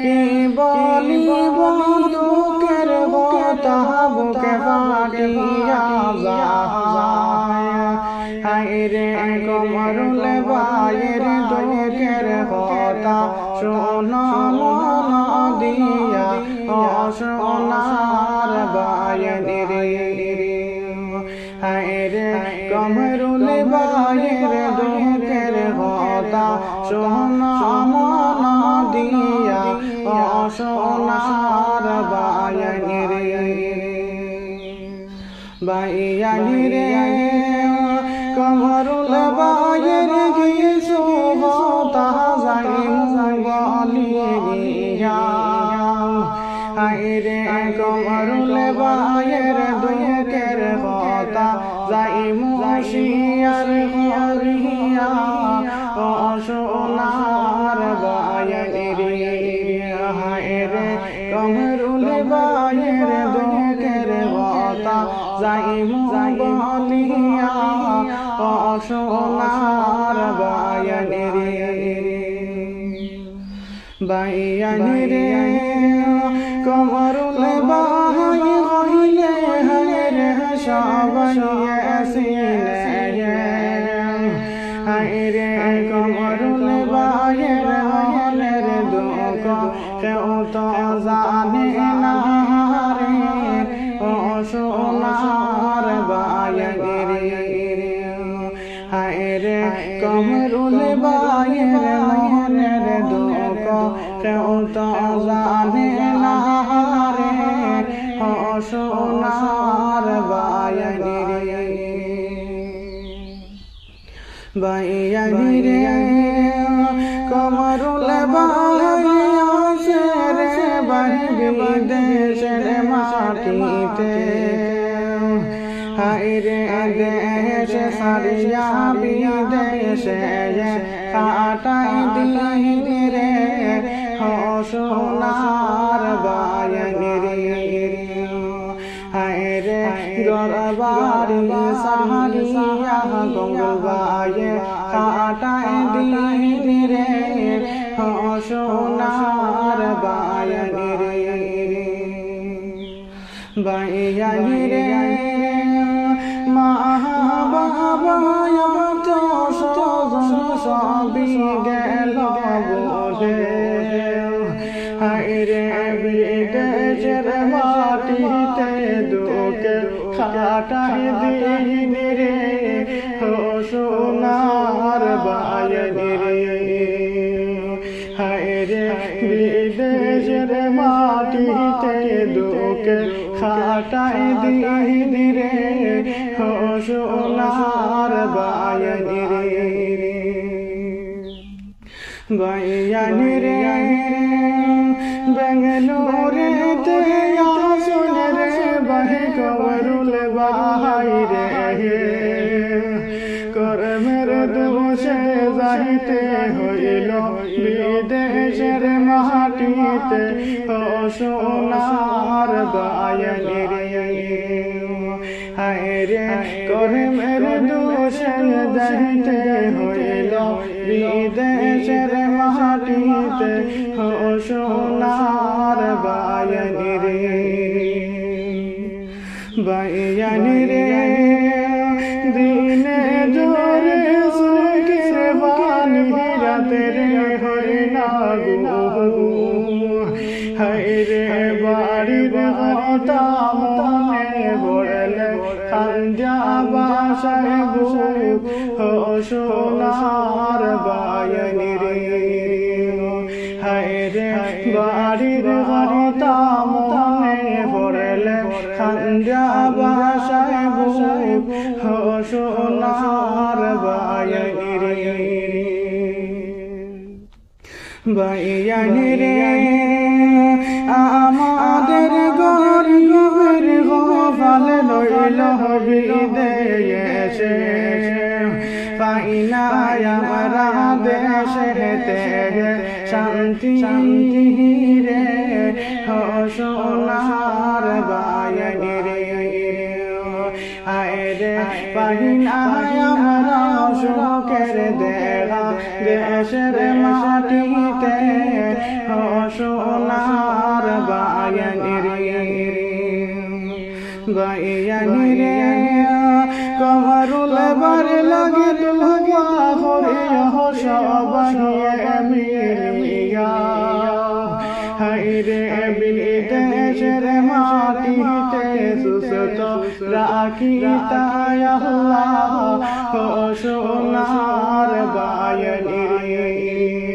বলি বন্ধুকের কথা বুকে ফাটিয়া যায় হায় রে কমরুল ভাইয়ের দুঃখের কথা শোনা মন দিয়া, অসোনার বায়ন রে। হায় রে কমরুল ভাইয়ের দুঃখের কথা শোনা অসোনার বায়ন রে বাইয়ান রে কমরুল বায়ের কিছু হতা যাই বলিয়া। আইরে কমরুল বায়ের দুঃখের কথা যাই মুশিয়ার হরিয়া। অসোনার কমরুল বায়ের দুঃখের কথা যাই বলিয়া অসোনার বায়ন রে বাইয়ান রে কমরুল বাই হইলে হরে সবাই হায়রে কমরুল বায়ের হলের দুঃখ, কেউ বাইয়ানি রে কমরুল বাইয়াসে রে বাহির বিদেশের মাটিতে। হাই রে দেশ সারিয়া বিদেশে কাটাই দিলি রে সোনার বায়ানি রে সাহারিয়া গঙ্গায়ে কাটায় দিলি রে সোনার বায়ানি রে বায়ানি রে মা বাবা তো সজন সবই গেল বিদেশের মাটিতে দুকে খাটাই দিন রে ও সোনার বায়ন রে। হায় হায়রে বিদেশের মাটিতে দুকে খাটাই দিন রে ও সোনার বায়ন রে। বাইয়ান রে। কবরুল বাহাই রে কর্মের দোষে যাইতে হইল বিদেশের মাটিতে। ও সোনার বায়ন রে দোষে যাইতে হইল বিদেশের মাটিতে। ও সোনার রে রাতে রে হরি নাগু হায় রে বাড়ির হতা মনে বাসায় সোনার রে হায় রে বাড়ির বাসায় বাইয়ান রে আমাদের গরিবের গোপাল লইল বিদেশে পাইনায় আমরা দেশেতে শান্তি রে বায়ন আমরা সুখের দেখা দেশের মাটিতে ও সোনার বায়ানির। কমরুল বার লাগে দুয়া হরে সবাইয়ে মিলিয়া। হাইরে বিদেশের মাটিতে সুস্থ রাখি তাই আল্লাহ ও সোনার বায়ানি।